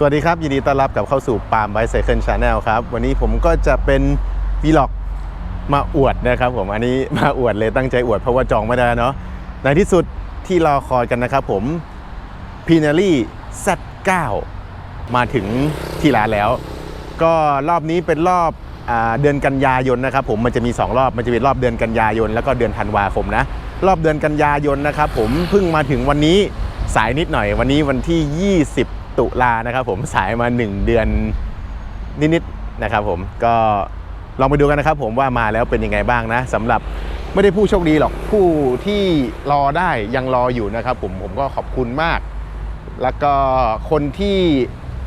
สวัสดีครับ ยินดีต้อนรับกับเข้าสู่ปาล์มไบไซเคิลชาแนลครับ วันนี้ผมก็จะเป็นวีล็อกมาอวดนะครับผมอันนี้มาอวดเลยตั้งใจอวดเพราะว่าจองไม่ได้เนาะในที่สุดที่รอคอยกันนะครับผมพีนารี่ Z9 มาถึงที่ร้านแล้ว ก็รอบนี้เป็นรอบอเดือนกันยายนนะครับผมมันจะมี 2 รอบมันจะเป็นรอบเดือนกันยายน แล้วก็เดือนธันวาคมนะ รอบเดือนกันยายนนะครับผมเพิ่งมาถึงวันนี้สายนิดหน่อยวันนี้วันที่ 20 ตุลานะครับผมสายมา 1 เดือนนิดๆนะครับผมก็ลองไปดูกันนะครับผมว่ามาแล้วเป็นยังไงบ้างนะสำหรับไม่ได้ผู้โชคดีหรอกผู้ที่รอได้ยังรออยู่นะครับผมผมก็ขอบคุณมาก แล้วก็คนที่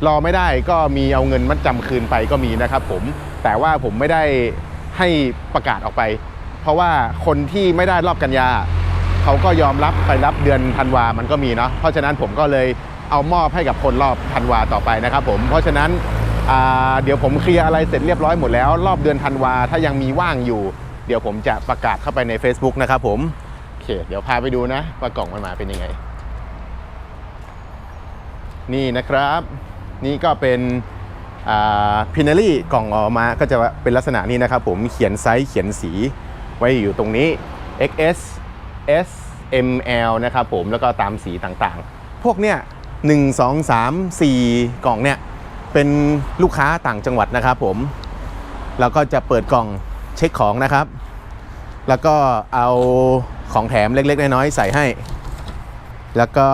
รอไม่ได้ก็มีเอาเงินมัดจำคืนไปก็มีนะครับผมแต่ว่าผมไม่ได้ให้ประกาศออกไป เพราะว่าคนที่ไม่ได้รอบกันยาเขาก็ยอมรับไปรับเดือนธันวามันก็มีเนาะเพราะฉะนั้นผมก็เลย เอามอบให้กับคนรอบธันวาต่อไปนะครับผมเพราะฉะนั้นเดี๋ยวผมเคลียร์อะไรเสร็จเรียบร้อยหมดแล้ว รอบเดือนธันวาถ้ายังมีว่างอยู่ เดี๋ยวผมจะประกาศเข้าไปใน Facebook นะครับผมโอเค เดี๋ยวพาไปดูนะว่ากล่องมันมาเป็นยังไง นี่นะครับ นี่ก็เป็นพินารี่กล่องออกมาก็จะเป็นลักษณะนี้นะครับผมเขียนไซส์เขียนสีไว้อยู่ตรงนี้ XS S M L นะครับผมแล้วก็ตามสีต่างๆ พวกเนี้ย 1 2 3 4 กล่องเนี่ย เป็นลูกค้าต่างจังหวัดนะครับผมเราก็จะเปิดกล่องเช็คของนะครับ แล้วก็เอาของแถมเล็ก ๆ น้อยๆใส่ให้ แล้วก็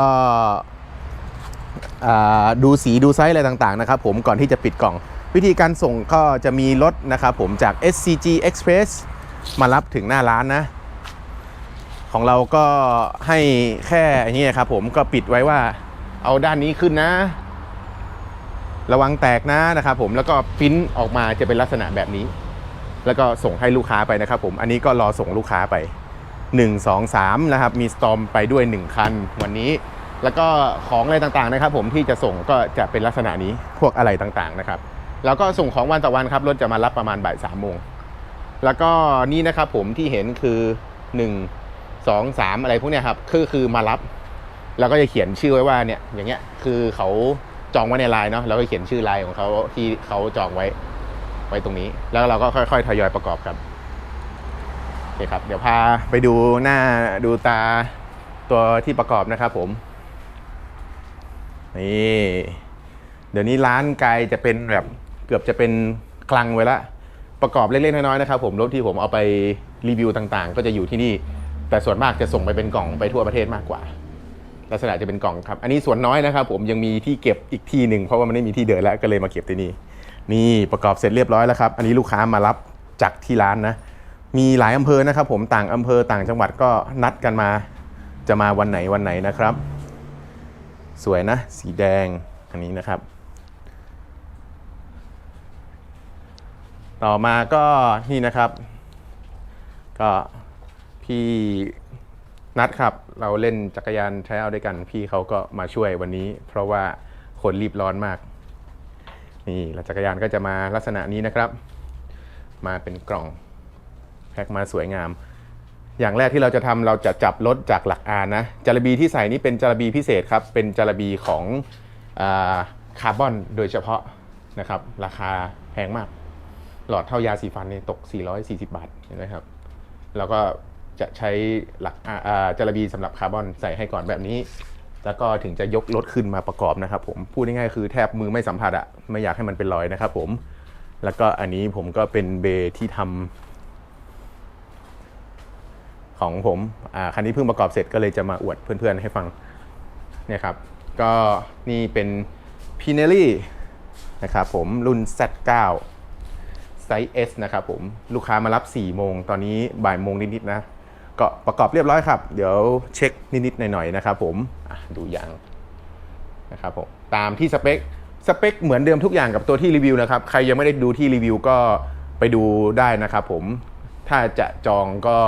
ดูสีดูไซส์อะไรต่างๆนะครับผมก่อนที่จะปิดกล่อง วิธีการส่งก็จะมีรถนะครับผมจาก SCG Express มารับถึงหน้าร้านนะ ของเราก็ให้แค่อันนี้ครับผมก็ปิดไว้ว่า เอาด้านนี้ขึ้นนะ ระวังแตกนะนะครับผมแล้วก็ปริ้นออกมาจะเป็นลักษณะแบบนี้ แล้วก็ส่งให้ลูกค้าไปนะครับผมอันนี้ก็รอส่งลูกค้าไป 1 2 3นะครับมีสตอมไปด้วย 1 คันวันนี้ แล้วก็ของอะไรต่างๆนะครับ ผมที่จะส่งก็จะเป็นลักษณะนี้พวกอะไรต่างๆนะครับแล้วก็ส่งของวันต่อวันครับรถจะมารับประมาณบ่ายสามโมงแล้วก็นี่นะครับผมที่เห็นคือ 1 2 3 อะไรพวกเนี้ยครับคือคือมารับ แล้วก็จะเขียนชื่อไว้ว่าเนี่ยอย่างเงี้ยคือเขาจองไว้ในไลน์เนาะแล้วก็เขียนชื่อไลน์ของเขาที่เขาจองไว้ไว้ตรงนี้ แล้วเราก็ค่อยๆทยอยประกอบครับโอเคครับ เดี๋ยวพาไปดูหน้าดูตาตัวที่ประกอบนะครับผมนี่เดี๋ยวนี้ร้านไกลจะเป็นแบบเกือบจะเป็นคลังไว้ละประกอบเล็กๆน้อยๆนะครับผมรถที่ผมเอาไปรีวิวต่างๆ ก็จะอยู่ที่นี่ แต่ส่วนมากจะส่งไปเป็นกล่องไปทั่วประเทศมากกว่า ลักษณะจะเป็นกล่องครับ อันนี้ส่วนน้อยนะครับ ผมยังมีที่เก็บอีกที่หนึ่งเพราะว่ามันไม่มีที่เดินแล้วก็เลยมาเก็บที่นี่นี่ประกอบเสร็จเรียบร้อยแล้วครับ อันนี้ลูกค้ามารับจากที่ร้านนะ มีหลายอำเภอนะครับ ผมต่างอำเภอต่างจังหวัดก็นัดกันมา จะมาวันไหนวันไหนนะครับ สวยนะ สีแดงอันนี้นะครับ ต่อมาก็นี่นะครับ ก็พี่ นัดครับ เราเล่นจักรยานใช้เอาด้วยกัน พี่เขาก็มาช่วยวันนี้ เพราะว่าคนรีบร้อนมาก นี่แล้วจักรยานก็จะมาลักษณะนี้นะครับ มาเป็นกล่องแพ็คมาสวยงาม อย่างแรกที่เราจะทำเราจะจับรถจากหลักอานะจารบีที่ใส่นี่เป็นจารบีพิเศษครับ เป็นจารบีของคาร์บอนโดยเฉพาะนะครับ ราคาแพงมาก หลอดเท่ายาสีฟันนี่ตก 440 บาทเห็นไหมครับ แล้วก็ จะใช้หลักอ่าอ่าจารบีสำหรับคาร์บอนใส่ให้ก่อนแบบนี้ แล้วก็ถึงจะยกรถขึ้นมาประกอบนะครับผมพูดง่ายๆคือแทบมือไม่สัมผัสอะไม่อยากให้มันเป็นรอยนะครับผมแล้วก็อันนี้ผมก็เป็นเบย์ที่ทำของผมคันนี้เพิ่งประกอบเสร็จก็เลยจะมาอวดเพื่อนๆให้ฟังเนี่ยครับ ก็นี่เป็น p i n e l l i นะครับผมรุ่น Z9 ไซส์ S นะครับผม ลูกค้ามารับ 4 โมง ตอนนี้บ่ายโมงนิด ๆ นะ ก็ประกอบเรียบร้อยครับ เดี๋ยวเช็คนิดๆหน่อยๆนะครับผมดูยางนะครับผมตามที่สเปคสเปคเหมือนเดิมทุกอย่างกับตัวที่รีวิวนะครับ ใครยังไม่ได้ดูที่รีวิวก็ไปดูได้นะครับผมถ้าจะจองก็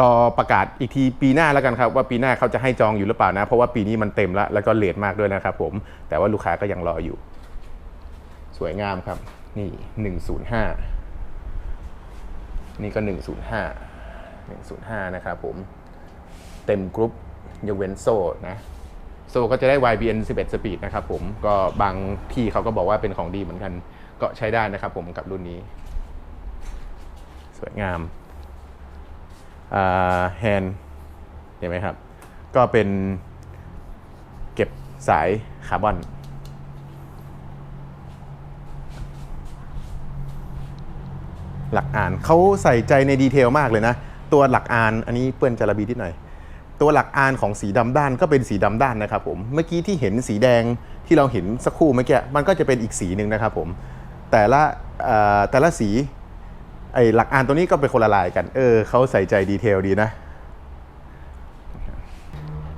รอประกาศอีกทีปีหน้าแล้วกันครับ ว่าปีหน้าเขาจะให้จองอยู่หรือเปล่านะ เพราะว่าปีนี้มันเต็มแล้วแล้วก็เลทมากด้วยนะครับผมแต่ว่าลูกค้าก็ยังรออยู่ สวยงามครับ นี่หนึ่งศูนย์ห้านี่ก็ห นึ่งศูนะครับผม เต็มกรุ๊ปยกเว้นโซ่นะ โซ่ก็จะได้ YBN 11 Speed นะครับผม ก็บางที่เขาก็บอกว่าเป็นของดีเหมือนกัน ก็ใช้ได้นะครับผมกับรุ่นนี้ สวยงามแฮนเห็นไหมครับ ก็เป็นเก็บสายคาร์บอนหลักอ่านเขาใส่ใจในดีเทลมากเลยนะ ตัวหลักอ่านอันนี้เปื้อนจารบีนิดหน่อย ตัวหลักอ่านของสีดำด้านก็เป็นสีดำด้านนะครับผมเมื่อกี้ที่เห็นสีแดงที่เราเห็นสักครู่เมื่อกี้มันก็จะเป็นอีกสีหนึ่งนะครับผมแต่ละแต่ละสีไอหลักอ่านตัวนี้ก็เป็นคนละลายกันเออเขาใส่ใจดีเทลดีนะ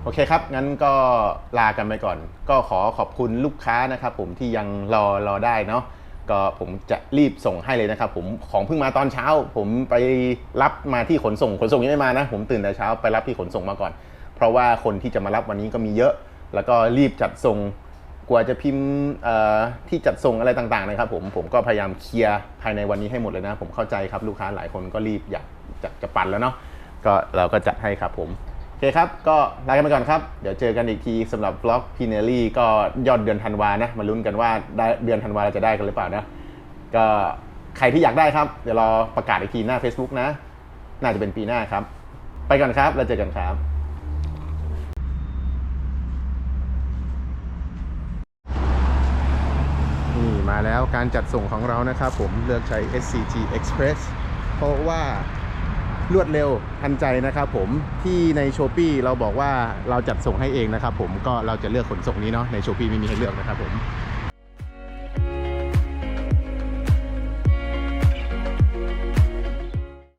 โอเคครับ งั้นก็ลากันไปก่อน ก็ขอขอบคุณลูกค้านะครับผมที่ยังรอรอได้เนาะ ก็ผมจะรีบส่งให้เลยนะครับผมของเพิ่งมาตอนเช้า ผมไปรับมาที่ขนส่งขนส่งยังไม่มานะ ผมตื่นแต่เช้าไปรับที่ขนส่งมาก่อน เพราะว่าคนที่จะมารับวันนี้ก็มีเยอะ แล้วก็รีบจัดส่งกว่าจะพิมพ์ที่จัดส่งอะไรต่างๆนะครับผมผมก็พยายามเคลียร์ภายในวันนี้ให้หมดเลยนะ ผมเข้าใจครับลูกค้าหลายคนก็รีบอยากจะจะปั่นแล้วเนาะก็เราก็จัดให้ครับผม เคครับ ก็ลากันไปก่อนครับ เดี๋ยวเจอกันอีกทีสำหรับบล็อกพีเนลลี่ก็ยอดเดือนธันวานะ มาลุ้นกันว่าได้เดือนธันวาเราจะได้กันหรือเปล่านะ ก็ใครที่อยากได้ครับ เดี๋ยวรอประกาศอีกทีหน้า Facebook นะ น่าจะเป็นปีหน้าครับ ไปก่อนครับ แล้วเจอกันครับนี่มาแล้วการจัดส่งของเรานะครับผมเลือกใช้ SCG Express เพราะว่า รวดเร็วทันใจนะครับผมที่ในช h อ p e e เราบอกว่าเราจัดส่งให้เองนะครับผมก็เราจะเลือกขนส่งนี้เนาะในช h อ p e e ไม่มีให้เลือกนะครับผม